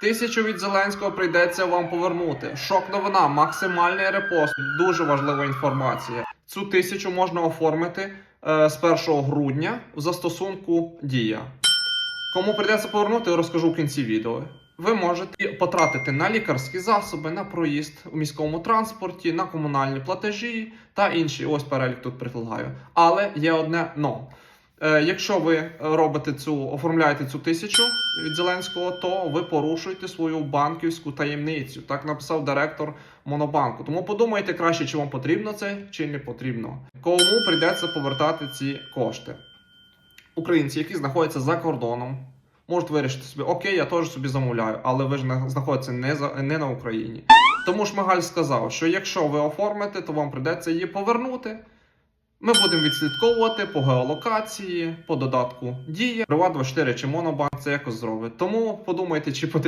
Тисячу від Зеленського прийдеться вам повернути. Шок новина, максимальний репост. Дуже важлива інформація. Цю тисячу можна оформити е, з 1 грудня в застосунку Дія. Кому прийдеться повернути, розкажу в кінці відео. Ви можете потратити на лікарські засоби, на проїзд у міському транспорті, на комунальні платежі та інші. Ось перелік тут прикладаю. Але є одне но. Е, якщо ви робите цю, оформляєте цю тисячу від Зеленського, то ви порушуєте свою банківську таємницю. Так написав директор Монобанку. Тому подумайте краще, чи вам потрібно це, чи не потрібно. Кому прийдеться повертати ці кошти. Українці, які знаходяться за кордоном, можуть вирішити собі, окей, я теж собі замовляю, але ви ж на- знаходитеся не, за, не на Україні. Тому Шмигаль сказав, що якщо ви оформите, то вам прийдеться її повернути. Ми будемо відслідковувати по геолокації, по додатку Дія, Приват 24 чи Монобанк це якось зробить. Тому подумайте, чи потрібно.